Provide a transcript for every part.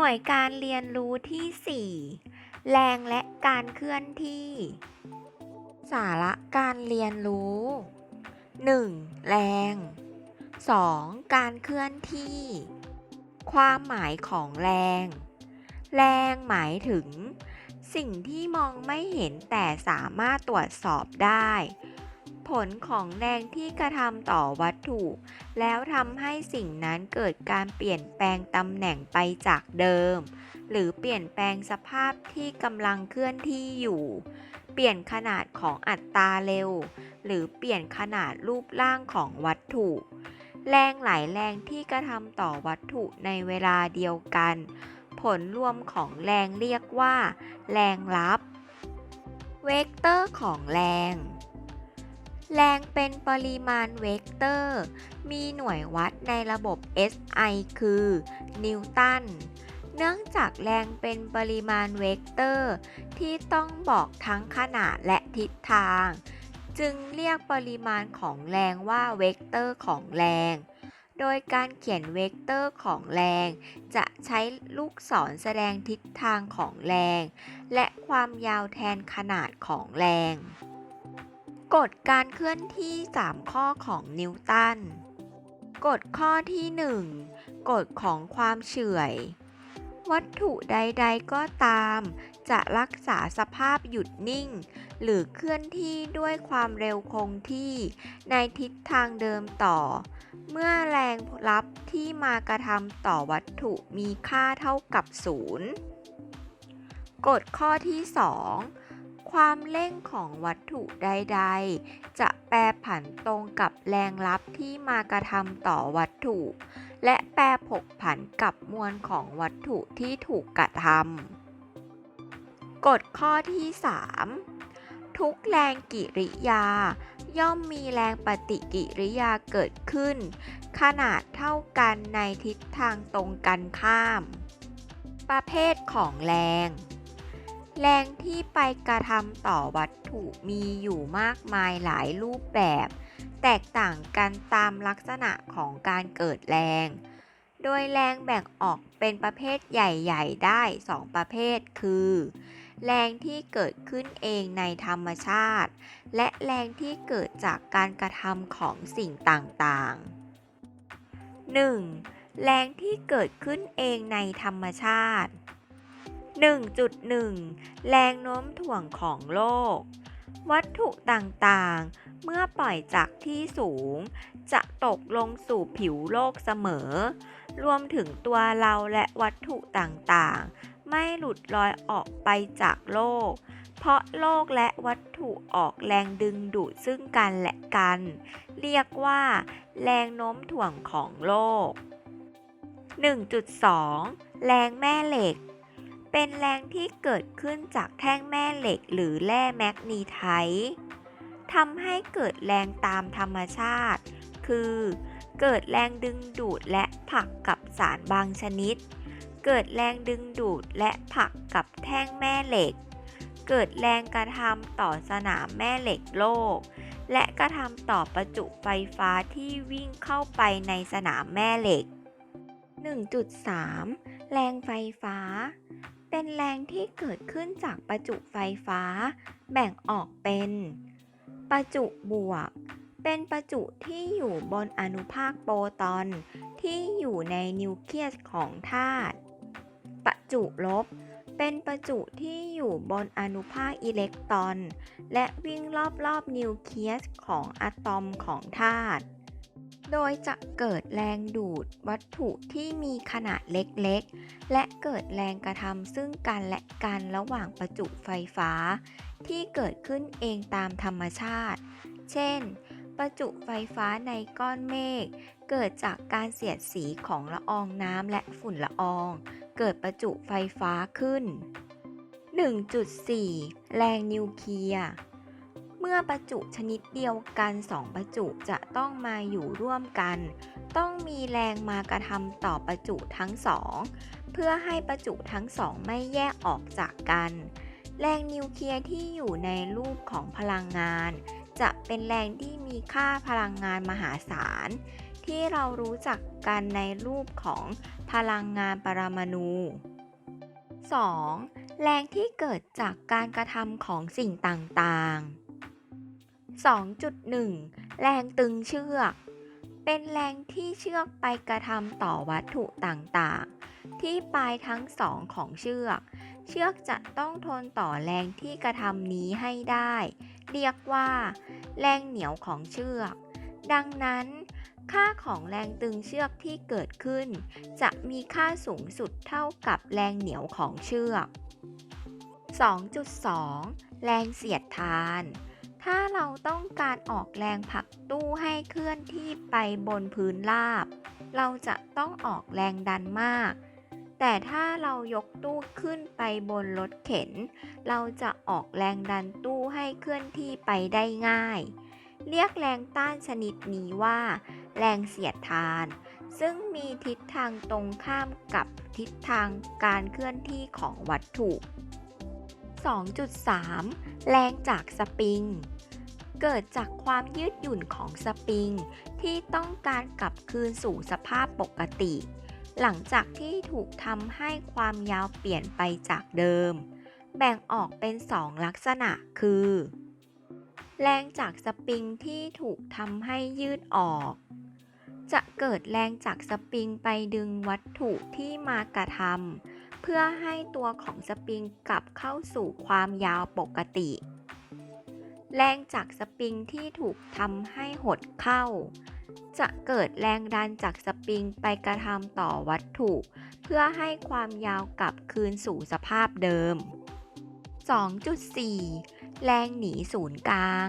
หน่วยการเรียนรู้ที่ 4 แรงและการเคลื่อนที่ สาระการเรียนรู้ 1. แรง 2. การเคลื่อนที่ ความหมายของแรง แรงหมายถึง สิ่งที่มองไม่เห็นแต่สามารถตรวจสอบได้ ผลของแรงที่กระทำต่อวัตถุ แล้วทำให้สิ่งนั้นเกิดการเปลี่ยนแปลงตำแหน่งไปจากเดิม หรือเปลี่ยนแปลงสภาพที่กำลังเคลื่อนที่อยู่ เปลี่ยนขนาดของอัตราเร็ว หรือเปลี่ยนขนาดรูปร่างของวัตถุ แรงหลายแรงที่กระทำต่อวัตถุในเวลาเดียวกัน ผลรวมของแรงเรียกว่า แรงลับ เวกเตอร์ของแรง แรงเป็นปริมาณเวกเตอร์ มีหน่วยวัดในระบบ SI คือ นิวตัน เนื่องจากแรงเป็นปริมาณเวกเตอร์ ที่ต้องบอกทั้งขนาดและทิศทาง จึงเรียกปริมาณของแรงว่าเวกเตอร์ของแรง โดยการเขียนเวกเตอร์ของแรง จะใช้ลูกศรแสดงทิศทางของแรง และความยาวแทนขนาดของแรง กฎการเคลื่อนที่ 3 ข้อของนิวตัน กฎข้อที่ 1 กฎของความเฉื่อย วัตถุใดๆก็ตาม จะรักษาสภาพหยุดนิ่ง หรือเคลื่อนที่ด้วยความเร็วคงที่ในทิศทางเดิมต่อ เมื่อแรงรับที่มากระทำต่อวัตถุมีค่าเท่ากับ 0 กฎข้อที่ 2 ความเร่งของวัตถุใด ๆ จะแปรผันตรงกับแรงรับที่มากระทำต่อวัตถุ และแปรผกผันกับมวลของวัตถุที่ถูกกระทำกฎข้อที่ 3 ทุกแรงกิริยา ย่อมมีแรงปฏิกิริยาเกิดขึ้น ขนาดเท่ากันในทิศทางตรงกันข้าม ประเภทของแรง แรงที่ไปกระทำต่อวัตถุมีอยู่มากมายหลายรูปแบบ แตกต่างกันตามลักษณะของการเกิดแรง โดยแรงแบ่งออกเป็นประเภทใหญ่ ๆ ได้ 2 ประเภทคือ แรงที่เกิดขึ้นเองในธรรมชาติ และแรงที่เกิดจากการกระทำของสิ่งต่างๆ 1. แรงที่เกิดขึ้นเองในธรรมชาติ 1.1 แรงโน้มถ่วงของโลก วัตถุต่างๆ เมื่อปล่อยจากที่สูง จะตกลงสู่ผิวโลกเสมอ รวมถึงตัวเราและวัตถุต่างๆ ไม่หลุดลอยออกไปจากโลก เพราะโลกและวัตถุออกแรงดึงดูดซึ่งกันและกัน เรียกว่า แรงโน้มถ่วงของโลก 1.2 แรงแม่เหล็ก เป็นแรงที่เกิดขึ้นจากแท่งแม่เหล็กหรือแร่แมกนีไทต์ทำให้เกิดแรงตามธรรมชาติ คือ เกิดแรงดึงดูดและผลักกับสารบางชนิด เกิดแรงดึงดูดและผลักกับแท่งแม่เหล็ก เกิดแรงกระทำต่อสนามแม่เหล็กโลก และกระทำต่อประจุไฟฟ้าที่วิ่งเข้าไปในสนามแม่เหล็ก 1.3 แรงไฟฟ้า เป็นแรงที่เกิดขึ้นจากประจุไฟฟ้า แบ่งออกเป็น ประจุบวก เป็นประจุที่อยู่บนอนุภาคโปรตอนที่อยู่ในนิวเคลียสของธาตุ ประจุลบ เป็นประจุที่อยู่บนอนุภาคอิเล็กตรอน และวิ่งรอบๆนิวเคลียสของอะตอมของธาตุ โดยจะเกิดแรงดูดวัตถุที่มีขนาดเล็กๆ และเกิดแรงกระทำซึ่งกันและกันระหว่างประจุไฟฟ้า ที่เกิดขึ้นเองตามธรรมชาติ เช่น ประจุไฟฟ้าในก้อนเมฆเกิดจากการเสียดสีของละอองน้ำและฝุ่นละออง เกิดประจุไฟฟ้าขึ้น 1.4 แรงนิวเคลียร์ เมื่อประจุชนิดเดียวกันสองประจุจะต้องมาอยู่ร่วมกัน ต้องมีแรงมากระทำต่อประจุทั้งสอง เพื่อให้ประจุทั้งสองไม่แยกออกจากกัน แรงนิวเคลียร์ที่อยู่ในรูปของพลังงาน จะเป็นแรงที่มีค่าพลังงานมหาศาล ที่เรารู้จักกันในรูปของพลังงานปรมาณู 2. แรงที่เกิดจากการกระทำของสิ่งต่าง ๆ 2.1 แรงตึงเชือก เป็นแรงที่เชือกไปกระทำต่อวัตถุต่างๆ ที่ปลายทั้งสองของเชือก เชือกจะต้องทนต่อแรงที่กระทำนี้ให้ได้ เรียกว่า แรงเหนียวของเชือก ดังนั้น ค่าของแรงตึงเชือกที่เกิดขึ้น จะมีค่าสูงสุดเท่ากับแรงเหนียวของเชือก 2.2 แรงเสียดทาน ถ้าเราต้องการออกแรงผลักตู้ให้เคลื่อนที่ไปบนพื้นราบ เราจะต้องออกแรงดันมาก แต่ถ้าเรายกตู้ขึ้นไปบนรถเข็น เราจะออกแรงดันตู้ให้เคลื่อนที่ไปได้ง่าย เรียกแรงต้านชนิดนี้ว่า แรงเสียดทาน ซึ่งมีทิศทางตรงข้ามกับทิศทางการเคลื่อนที่ของวัตถุ 2.3 แรงจากสปริง เกิดจากความยืดหยุ่นของสปริง ที่ต้องการกลับคืนสู่สภาพปกติ หลังจากที่ถูกทำให้ความยาวเปลี่ยนไปจากเดิม แบ่งออกเป็น 2 ลักษณะคือ แรงจากสปริงที่ถูกทำให้ยืดออก จะเกิดแรงจากสปริงไปดึงวัตถุที่มากระทำ พื่อให้ตัวของสปริงกลับเข้าสู่ความยาวปกติ แรงจากสปริงที่ถูกทำให้หดเข้า จะเกิดแรงดันจากสปริงไปกระทำต่อวัตถุ เพื่อให้ความยาวกลับคืนสู่สภาพเดิม 2.4 แรงหนีศูนย์กลาง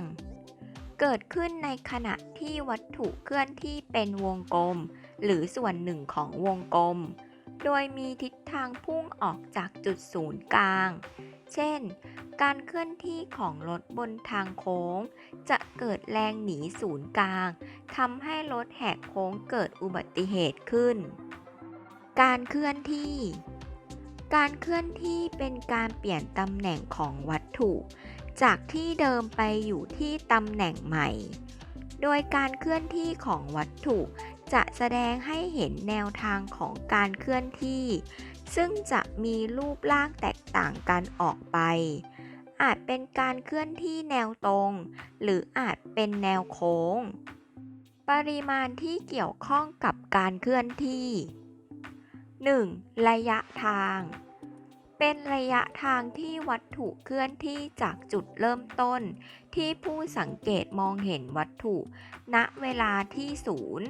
เกิดขึ้นในขณะที่วัตถุเคลื่อนที่เป็นวงกลม หรือส่วนหนึ่งของวงกลม โดยมีทิศทางพุ่งออกจากจุดศูนย์กลาง เช่น การเคลื่อนที่ของรถบนทางโค้ง จะเกิดแรงหนีศูนย์กลางทำให้รถแหกโค้งเกิดอุบัติเหตุขึ้น การเคลื่อนที่การเคลื่อนที่เป็นการเปลี่ยนตำแหน่งของวัตถุ จากที่เดิมไปอยู่ที่ตำแหน่งใหม่ โดยการเคลื่อนที่ของวัตถุ จะแสดงให้เห็นแนวทางของการเคลื่อนที่ ซึ่งจะมีรูปร่างแตกต่างกันออกไป อาจเป็นการเคลื่อนที่แนวตรง หรืออาจเป็นแนวโค้ง ปริมาณที่เกี่ยวข้องกับการเคลื่อนที่ 1. ระยะทาง เป็นระยะทางที่วัตถุเคลื่อนที่จากจุดเริ่มต้น ที่ผู้สังเกตมองเห็นวัตถุ ณเวลาที่ศูนย์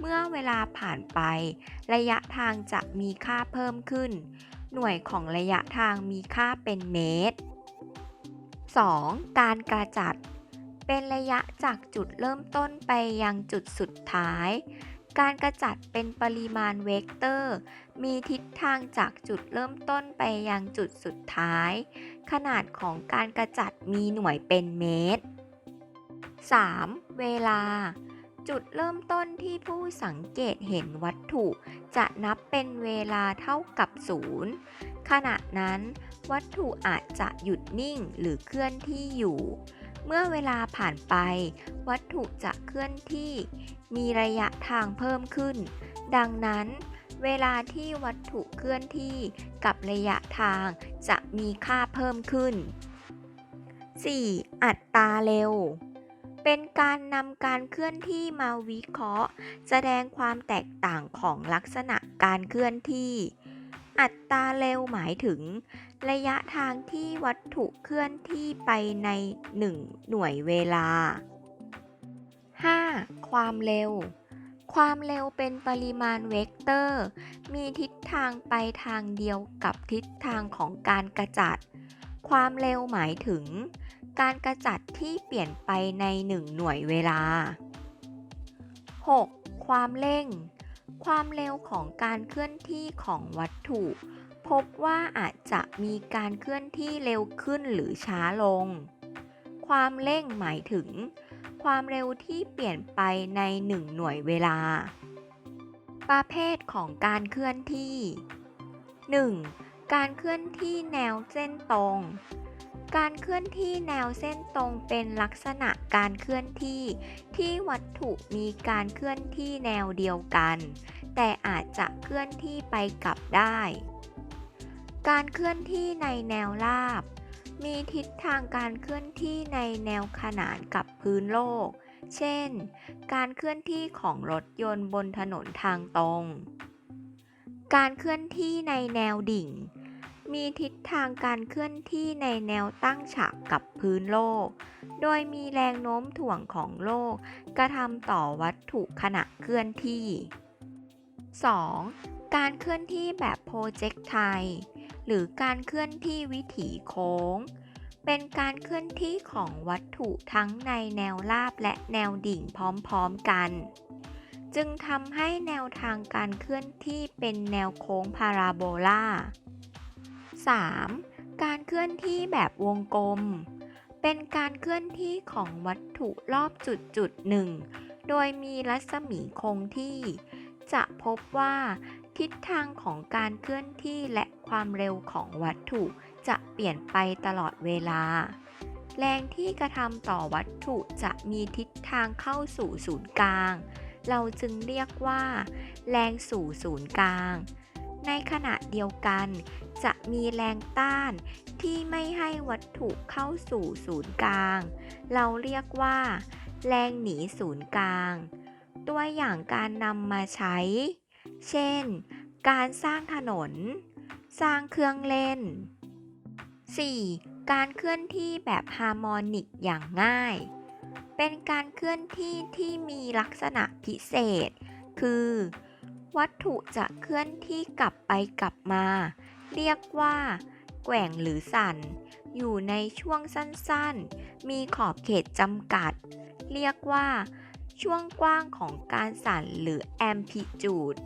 เมื่อเวลาผ่านไป ระยะทางจะมีค่าเพิ่มขึ้น หน่วยของระยะทางมีค่าเป็นเมตร 2. การกระจัด เป็นระยะจากจุดเริ่มต้นไปยังจุดสุดท้าย การกระจัดเป็นปริมาณเวกเตอร์ มีทิศทางจากจุดเริ่มต้นไปยังจุดสุดท้าย ขนาดของการกระจัดมีหน่วยเป็นเมตร 3. เวลา จุดเริ่มต้นที่ผู้สังเกตเห็นวัตถุ จะนับเป็นเวลาเท่ากับศูนย์ขณะนั้น วัตถุอาจจะหยุดนิ่งหรือเคลื่อนที่อยู่ เมื่อเวลาผ่านไป วัตถุจะเคลื่อนที่ มีระยะทางเพิ่มขึ้น ดังนั้น เวลาที่วัตถุเคลื่อนที่กับระยะทางจะมีค่าเพิ่มขึ้น 4. อัตราเร็ว เป็นการนำการเคลื่อนที่มาวิเคราะห์ แสดงความแตกต่างของลักษณะการเคลื่อนที่ อัตราเร็วหมายถึง ระยะทางที่วัตถุเคลื่อนที่ไปใน 1 หน่วยเวลา 5. ความเร็ว ความเร็วเป็นปริมาณเวกเตอร์ มีทิศทางไปทางเดียวกับทิศทางของการกระจัด ความเร็วหมายถึง การกระจัดที่เปลี่ยนไปใน 1 หน่วยเวลา 6. ความเร่ง ความเร็วของการเคลื่อนที่ของวัตถุ บว่าอาจจะมีการเคลื่อนที่เร็วขึ้นหรือช้าลง ความเร่งหมายถึง ความเร็วที่เปลี่ยนไปใน 1 หน่วยเวลา ประเภทของการเคลื่อนที่ 1. การเคลื่อนที่แนวเส้นตรง การเคลื่อนที่แนวเส้นตรงเป็นลักษณะการเคลื่อนที่ที่วัตถุมีการเคลื่อนที่แนวเดียวกัน แต่อาจจะเคลื่อนที่ไปกลับได้ การเคลื่อนที่ในแนวราบ มีทิศทางการเคลื่อนที่ในแนวขนานกับพื้นโลก เช่น การเคลื่อนที่ของรถยนต์บนถนนทางตรง การเคลื่อนที่ในแนวดิ่ง มีทิศทางการเคลื่อนที่ในแนวตั้งฉากกับพื้นโลก โดยมีแรงโน้มถ่วงของโลก กระทำต่อวัตถุขณะเคลื่อนที่ 2. การเคลื่อนที่แบบโปรเจกไท หรือการเคลื่อนที่วิถีโค้ง เป็นการเคลื่อนที่ของวัตถุทั้งในแนวราบและแนวดิ่งพร้อมๆกัน จึงทำให้แนวทางการเคลื่อนที่เป็นแนวโค้งพาราโบลา 3. การเคลื่อนที่แบบวงกลม เป็นการเคลื่อนที่ของวัตถุรอบจุดจุดหนึ่ง โดยมีรัศมีคงที่ จะพบว่า ทิศทางของการเคลื่อนที่และความเร็วของวัตถุจะเปลี่ยนไปตลอดเวลา แรงที่กระทำต่อวัตถุจะมีทิศทางเข้าสู่ศูนย์กลาง เราจึงเรียกว่า แรงสู่ศูนย์กลาง ในขณะเดียวกัน จะมีแรงต้านที่ไม่ให้วัตถุเข้าสู่ศูนย์กลาง เราเรียกว่า แรงหนีศูนย์กลาง ตัวอย่างการนำมาใช้ เช่น การสร้างถนน สร้างเครื่องเล่น 4. การเคลื่อนที่แบบฮาร์โมนิกอย่างง่าย เป็นการเคลื่อนที่ที่มีลักษณะพิเศษ คือ วัตถุจะเคลื่อนที่กลับไปกลับมา เรียกว่า แกว่งหรือสั่น อยู่ในช่วงสั้นๆ มีขอบเขตจำกัด เรียกว่า ช่วงกว้างของการสั่นหรือ amplitude